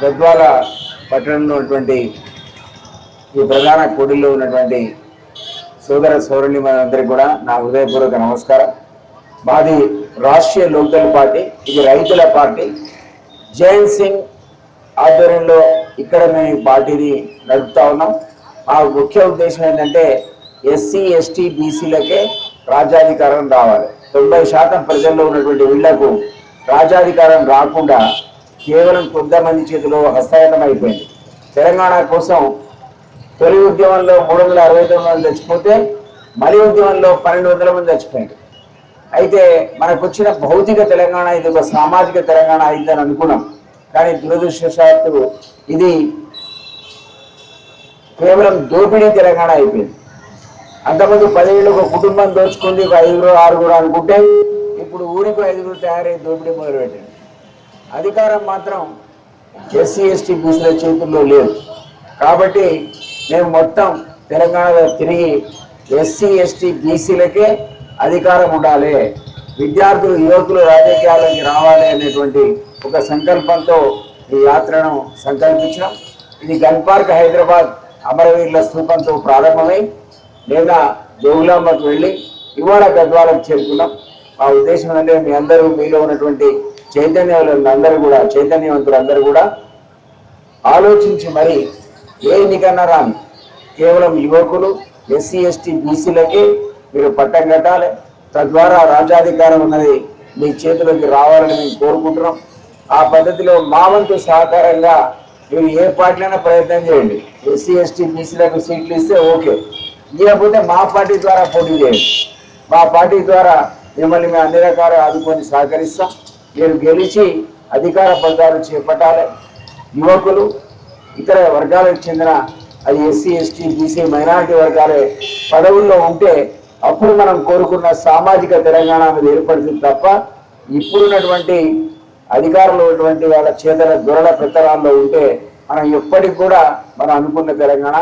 గద్వాల పట్టణంలో ఉన్నటువంటి ఈ ప్రధాన కూడిలో ఉన్నటువంటి సోదర సోదరుని అందరికీ కూడా నా హృదయపూర్వక నమస్కారం. మాది రాష్ట్రీయ లోకల్ పార్టీ ఇది రైతుల పార్టీ. జయంత్ సింగ్ ఆధ్వర్యంలో ఇక్కడ మేము ఈ పార్టీని నడుపుతా ఉన్నాం. మా ముఖ్య ఉద్దేశం ఏంటంటే ఎస్సీ ఎస్టీ బీసీలకే రాజ్యాధికారం రావాలి. తొంభై శాతం ప్రజల్లో ఉన్నటువంటి వీళ్ళకు రాజ్యాధికారం రాకుండా కేవలం కొంతమంది చేతిలో హస్తగతం అయిపోయింది. తెలంగాణ కోసం తొలి ఉద్యమంలో మూడు వందల అరవై తొమ్మిది మంది చచ్చిపోతే మలి ఉద్యమంలో పన్నెండు వందల మంది చచ్చిపోయింది అయితే మనకు వచ్చిన భౌతిక తెలంగాణ ఇది ఒక సామాజిక తెలంగాణ అయిందని అనుకున్నాం. కానీ దురదృష్టవశాత్తు ఇది కేవలం దోపిడీ తెలంగాణ అయిపోయింది. అంతకుముందు పదేళ్ళు ఒక కుటుంబం దోచుకుంది ఒక ఐదుగురు ఆరుగురు అనుకుంటే ఇప్పుడు ఊరికి ఐదుగురు తయారై దోపిడీ మొదలుపెట్టింది అధికారం మాత్రం ఎస్సీ ఎస్టీ బీసీల చేతుల్లో లేదు. కాబట్టి మేము మొత్తం తెలంగాణలో తిరిగి ఎస్సీ ఎస్టీ బీసీలకే అధికారం ఉండాలి. విద్యార్థులు యువకులు రాజకీయాల్లోకి రావాలి అనేటువంటి ఒక సంకల్పంతో ఈ యాత్రను సంకల్పించినాం. ఇది గన్ పార్క్ హైదరాబాద్ అమరవీరుల స్థూపంతో ప్రారంభమై లేదా జోగులాంబకు వెళ్ళి ఇవాళ గద్వాలకు చేరుకున్నాం. మా ఉద్దేశం అంటే మీ అందరూ మీలో ఉన్నటువంటి చైతన్యవంతులు అందరూ కూడా చైతన్యవంతులు అందరూ కూడా ఆలోచించి మరి ఏ ఎన్నికన్నా రాని కేవలం యువకులు ఎస్సీ ఎస్టీ బీసీలకి మీరు పట్టం కట్టాలి. తద్వారా రాజ్యాధికారం ఉన్నది మీ చేతిలోకి రావాలని మేము కోరుకుంటున్నాం. ఆ పద్ధతిలో మా వంతు సహకారంగా మీరు ఏ పార్టీలైనా ప్రయత్నం చేయండి. ఎస్సీ ఎస్టీ బీసీలకు సీట్లు ఇస్తే ఓకే. లేకపోతే మా పార్టీ ద్వారా పోటీ చేయండి. మా పార్టీ ద్వారా మిమ్మల్ని మేము అన్ని రకాలు ఆదుకొని సహకరిస్తాం. మీరు గెలిచి అధికార పదాలు చేపట్టాలి. యువకులు ఇతర వర్గాలకు చెందిన అది ఎస్సీ ఎస్టీ బీసీ మైనారిటీ వర్గాలే పదవుల్లో ఉంటే అప్పుడు మనం కోరుకున్న సామాజిక తెలంగాణ అనేది ఏర్పడుతుంది తప్ప ఇప్పుడున్నటువంటి అధికారంలో ఉన్నటువంటి వాళ్ళ చేతల దొరల ప్రతరాల్లో ఉంటే మనం ఎప్పటికి కూడా మనం అనుకున్న తెలంగాణ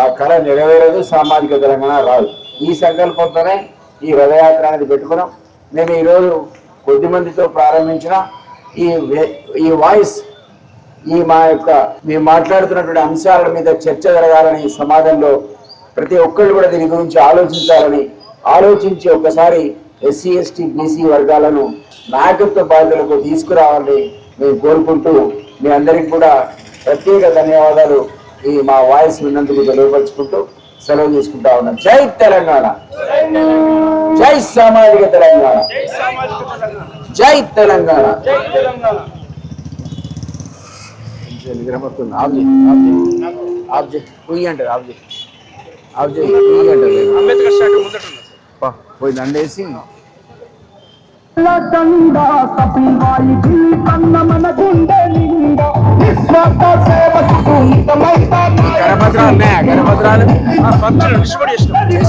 ఆ కళ నెరవేరదు సామాజిక తెలంగాణ రాదు. ఈ సంకల్పంతోనే ఈ రథయాత్ర అనేది పెట్టుకున్నాం. నేను ఈరోజు కొద్ది మందితో ప్రారంభించిన ఈ వే- ఈ వాయిస్ ఈ మా యొక్క మేము మాట్లాడుతున్నటువంటి అంశాల మీద చర్చ జరగాలని ఈ సమాజంలో ప్రతి ఒక్కళ్ళు కూడా దీని గురించి ఆలోచించాలని ఆలోచించి ఒకసారి ఎస్సీ ఎస్టీ బీసీ వర్గాలను నాయకత్వ బాధ్యతలకు తీసుకురావాలని మేము కోరుకుంటూ మీ అందరికి కూడా ప్రత్యేక ధన్యవాదాలు ఈ మా వాయిస్ విన్నందుకు తెలియపరుచుకుంటూ సెలవు తీసుకుంటా ఉన్నాం. జై తెలంగాణ! జై సామాజిక తెలంగాణ! జై తెలంగాణ. పుయ్యి అంటారు పుయ్యి అంటారు. పోయి దండేసి. మితమైత గణపత్రాలు ఉన్నాయా చేసినాం.